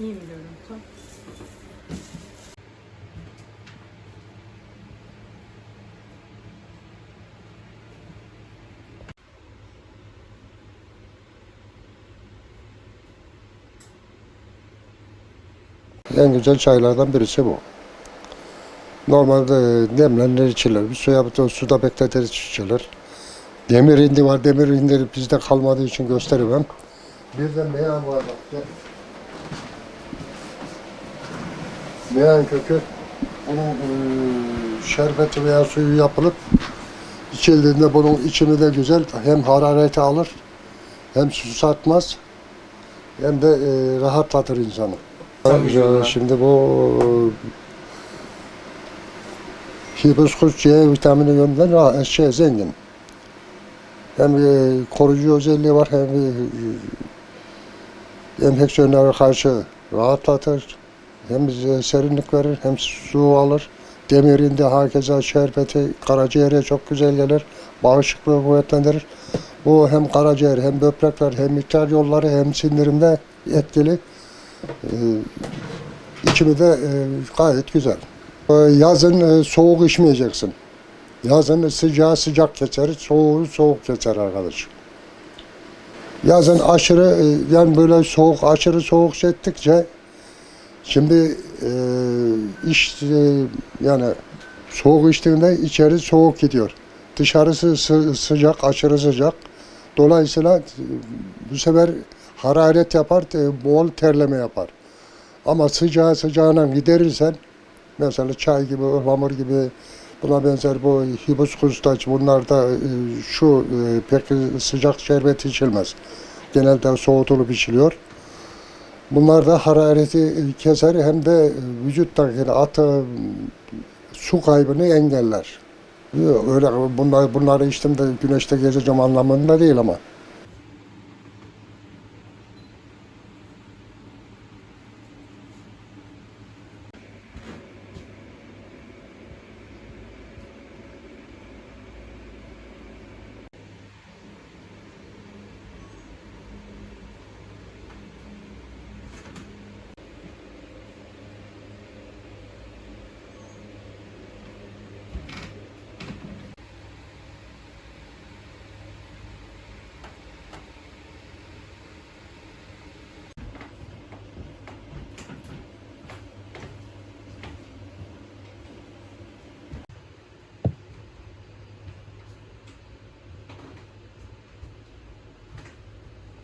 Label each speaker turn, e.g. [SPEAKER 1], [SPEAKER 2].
[SPEAKER 1] İyi bir görüntü.
[SPEAKER 2] En güzel çaylardan birisi bu. Normalde demlenir içilir. Bir suya bir suda bekletiriz içilir. Demir indi var. Demir indi bizde kalmadığı için gösteremem. Bir de meyan var bak. Meyan kökü. Bunun e, şerbeti veya suyu yapılıp içildiğinde bunun içimi de güzel. Hem harareti alır hem susatmaz hem de e, rahatlatır insanı.
[SPEAKER 3] Tabii.
[SPEAKER 2] Şimdi bu hibiskus C vitamini yönünden şey zengin. Hem e, koruyucu özelliği var hem e, enfeksiyonlara karşı rahatlatır. Hem bize serinlik verir hem su alır. Demirinde hakeza şerbeti karaciğere çok güzel gelir. Bağışıklığı kuvvetlendirir. Bu hem karaciğer hem böbrekler hem miktar yolları hem sindirimde etkili. Ee, içimi de e, gayet güzel. Ee, Yazın e, soğuk içmeyeceksin. Yazın sıcağı sıcak geçer, soğuğu soğuk geçer arkadaş. Yazın aşırı e, yani böyle soğuk aşırı soğuk çektikçe şimdi e, iş e, yani soğuk içtiğinde içeri soğuk gidiyor. Dışarısı sı- sıcak, aşırı sıcak. Dolayısıyla e, bu sefer hararet yapar, e, bol terleme yapar. Ama sıcağı sıcağına giderirsen, mesela çay gibi, ıhlamur gibi, buna benzer bu hibiskus da bunlar da e, şu pek sıcak şerbet içilmez. Genelde soğutulup içiliyor. Bunlar da harareti keser hem de vücuttaki atı su kaybını engeller. Öyle bunlar, bunları içtim de güneşte gezeceğim anlamında değil ama.